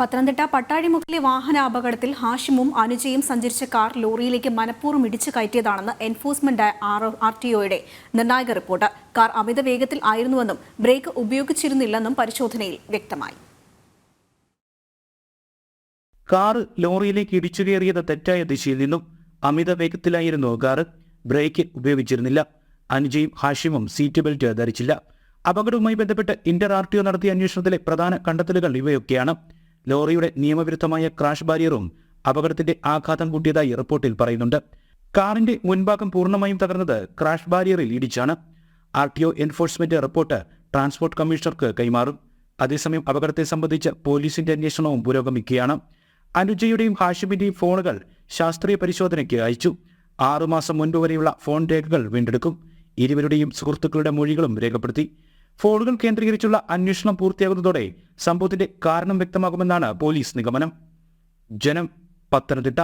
പത്തനംതിട്ട പട്ടാഴിമുക്കിലെ വാഹന അപകടത്തിൽ ഹാഷിമും അനുജയും സഞ്ചരിച്ച കാർ ലോറിയിലേക്ക് മനഃപൂർവം ഇടിച്ചു കയറ്റിയതാണെന്ന് എൻഫോഴ്സ്മെന്റ് ആർ ടി ഒയുടെ നിർണായക റിപ്പോർട്ട്. കാർ അമിത വേഗത്തിൽ ആയിരുന്നുവെന്നും ബ്രേക്ക് ഉപയോഗിച്ചിരുന്നില്ലെന്നും പരിശോധനയിൽ വ്യക്തമായി. കാർ ലോറിയിലേക്ക് ഇടിച്ചു കയറിയത് തെറ്റായ ദിശയിൽ നിന്നും അമിത വേഗത്തിലായിരുന്നു കാർ ബ്രേക്ക് ഉപയോഗിച്ചിരുന്നില്ല. അനുജയും ഹാഷിമും സീറ്റ് ബെൽറ്റ് ധരിച്ചില്ല. അപകടവുമായി ബന്ധപ്പെട്ട് ഇന്റർ ആർ ടി ഒ നടത്തിയ അന്വേഷണത്തിലെ പ്രധാന കണ്ടെത്തലുകൾ ഇവയൊക്കെയാണ്. ലോറിയുടെ നിയമവിരുദ്ധമായ ക്രാഷ് ബാരിയറും അപകടത്തിന്റെ ആഘാതം കൂട്ടിയതായി റിപ്പോർട്ടിൽ പറയുന്നുണ്ട്. കാറിന്റെ മുൻഭാഗം പൂർണമായും തകർന്നത് ക്രാഷ് ബാരിയറിൽ ഇടിച്ചാണ്. R T O enforcement report transport കമ്മീഷണർക്ക് കൈമാറും. അതേസമയം അപകടത്തെ സംബന്ധിച്ച് പോലീസിന്റെ അന്വേഷണവും പുരോഗമിക്കുകയാണ്. അനുജയുടെയും ഹാഷിമിന്റെയും ഫോണുകൾ ശാസ്ത്രീയ പരിശോധനയ്ക്ക് അയച്ചു. ആറുമാസം മുൻപ് വരെയുള്ള ഫോൺ രേഖകൾ വീണ്ടെടുക്കും. ഇരുവരുടെയും സുഹൃത്തുക്കളുടെ മൊഴികളും രേഖപ്പെടുത്തി. ഫോണുകൾ കേന്ദ്രീകരിച്ചുള്ള അന്വേഷണം പൂർത്തിയാകുന്നതോടെ സംഭവത്തിന്റെ കാരണം വ്യക്തമാകുമെന്നാണ് പോലീസ് നിഗമനം. ജനം പത്തനംതിട്ട.